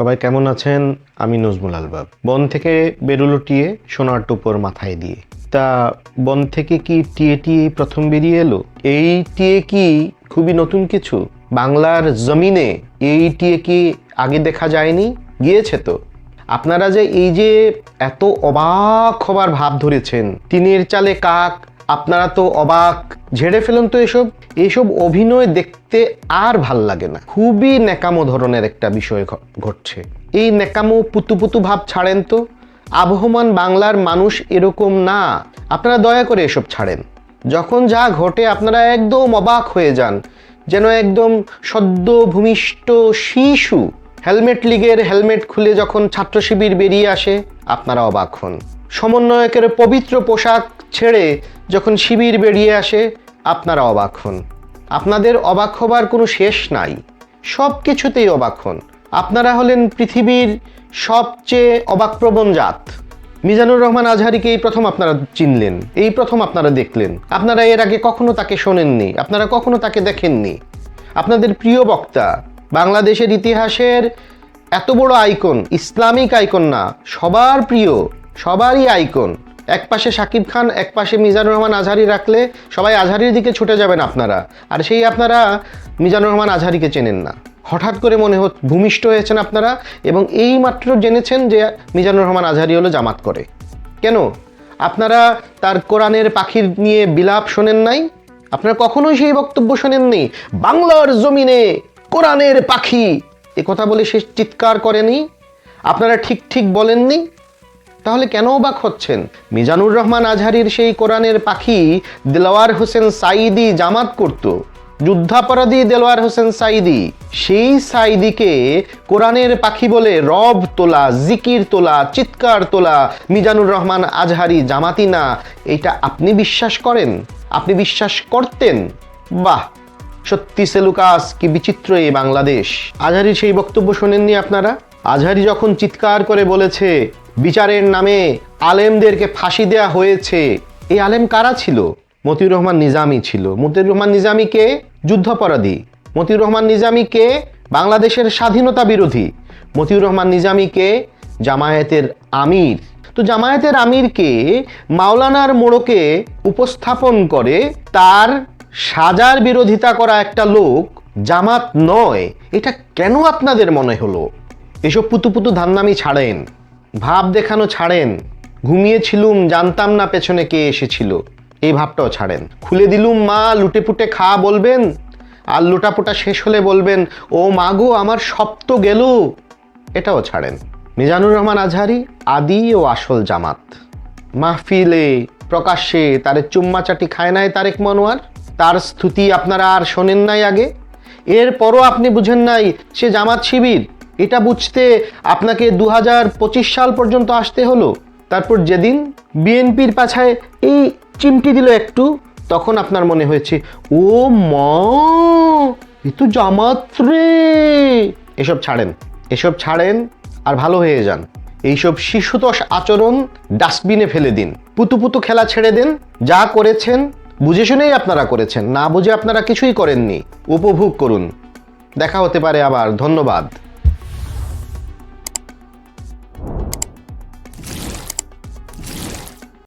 সবাই কেমন আছেন? আমি নজমুল আলবাব। বন থেকে বেরুলো টিয়ে সোনার টোপর মাথায় দিয়ে। তা বন থেকে কি টিয়ে টিয়ে প্রথম বেরিয়ে এলো? এই টিয়ে কি খুবই নতুন কিছু? বাংলার জমিনে এই টিয়ে কি আগে দেখা যায়নি? গিয়েছে তো। আপনারা যে এই যে এত অবাক হবার ভাব ধরেছেন, টিনের চালে কাক, আপনারা তো অবাক। ঝেড়ে ফেলুন তো এসব। এইসব অভিনয় দেখতে আর ভালো লাগে না। খুবই ন্যাকামো ধরনের একটা বিষয় ঘটছে। এই ন্যাকামো পুতু পুতু ভাব ছাড়েন তো? আবহমান বাংলার মানুষ এরকম না। আপনারা দয়া করে এসব ছাড়েন। যখন যা ঘটে আপনারা একদম অবাক হয়ে যান, যেন একদম সদ্য ভূমিষ্ঠ শিশু হেলমেট লিগের হেলমেট খুলে যখন ছাত্র শিবির বেরিয়ে আসে, আপনারা অবাক হন। সমন্বয়কের পবিত্র পোশাক ছেড়ে যখন শিবির বেরিয়ে আসে আপনারা অবাক হন। আপনাদের অবাক হবার কোনো শেষ নাই। সব কিছুতেই অবাক হন। আপনারা হলেন পৃথিবীর সবচেয়ে অবাকপ্রবণ জাত। মিজানুর রহমান আজহারিকে এই প্রথম আপনারা চিনলেন। এই প্রথম আপনারা দেখলেন। আপনারা এর আগে কখনো তাকে শোনেননি। আপনারা কখনো তাকে দেখেননি। আপনাদের প্রিয় বক্তা, বাংলাদেশের ইতিহাসের এত বড় আইকন, ইসলামিক আইকন না, সবার প্রিয়, সবারই আইকন। এক পাশে শাকিব খান, এক পাশে মিজানুর রহমান আজহারি রাখলে সবাই আজহারির দিকে ছুটে যাবেন আপনারা। আর সেই আপনারা মিজানুর রহমান আজহারিকে চেনেন না। হঠাৎ করে মনে হত ভূমিষ্ঠ হয়েছেন আপনারা এবং এই মাত্র জেনেছেন যে মিজানুর রহমান আজহারি হলো জামাত করে। কেন? আপনারা তার কোরআনের পাখির নিয়ে বিলাপ শোনেন নাই? আপনারা কখনোই সেই বক্তব্য শোনেননি? বাংলার জমিনে কোরআনের পাখি। এ কথা বলে সে চিৎকার করেনি? আপনারা ঠিক ঠিক বলেননি? তাহলে কেন অবাক হচ্ছেন? মিজানুর রহমান আজহারির সেই কোরআনের পাখি দেলোয়ার হোসেন সাইদি জামাত করত। যুদ্ধাপরাধী দেলোয়ার হোসেন সাইদি সেই সাইদিকে কোরআনের পাখি বলে রব তোলা, জিকির তোলা, চিৎকার তোলা মিজানুর রহমান আজহারি জামাতি না। এটা আপনি বিশ্বাস করেন? আপনি বিশ্বাস করতেন? বাহ! সত্যি সেলুকাস কি বিচিত্র এই বাংলাদেশ। আজহারির সেই বক্তব্য শোনেননি আপনারা? আজহারি যখন চিৎকার করে বলেছে বিচারের নামে আলেমদেরকে ফাঁসি দেয়া হয়েছে। এই আলেম কারা ছিল? মতিউর রহমান নিজামী ছিল। মতিউর রহমান নিজামী কে? যুদ্ধাপরাধী। মতিউর রহমান নিজামী কে? বাংলাদেশের স্বাধীনতা বিরোধী। মতিউর রহমান নিজামী কে? জামায়াতের আমির। তো জামায়াতের আমিরকে মাওলানার মোড়কে উপস্থাপন করে তার সাজার বিরোধিতা করা একটা লোক জামাত নয়। এটা কেন আপনাদের মনে হলো? এসব পুতু পুতু ধান্নামি ছাড়েন। ভাব দেখানো ছাড়েন। ঘুমিয়েছিলুম, জানতাম না পেছনে কে এসেছিল। এই ভাবটাও ছাড়েন। খুলে দিলুম, মা লুটে পুটে খা বলবেন। আর লুটাপুটা শেষ হলে বলবেন, ও মাগো আমার সপ্ত গেল। এটাও ছাড়েন। মিজানুর রহমান আজহারি, আদি ও আসল জামাত। মাহফিলে প্রকাশ্যে তারে চুম্মাচাটি খায় নাই তারেক মনোয়ার। তার স্তুতি আপনারা আর শোনেন নাই আগে। এরপরও আপনি বুঝেন নাই, সে জামাত শিবির এটা বুঝতে আপনাকে দু হাজার পঁচিশ সাল পর্যন্ত আসতে হলো। তারপর যেদিন বিএনপির পাছায় এই চিমটি দিল একটু, তখন আপনার মনে হয়েছে, ও মা, এ তো এসব ছাড়েন এসব ছাড়েন আর ভালো হয়ে যান। এইসব শিশুতোষ আচরণ ডাস্টবিনে ফেলে দিন, পুতু পুতু খেলা ছেড়ে দেন, যা করেছেন বুঝে শুনেই আপনারা করেছেন, না বুঝে আপনারা কিছুই করেননি। উপভোগ করুন। দেখা হতে পারে আবার, ধন্যবাদ।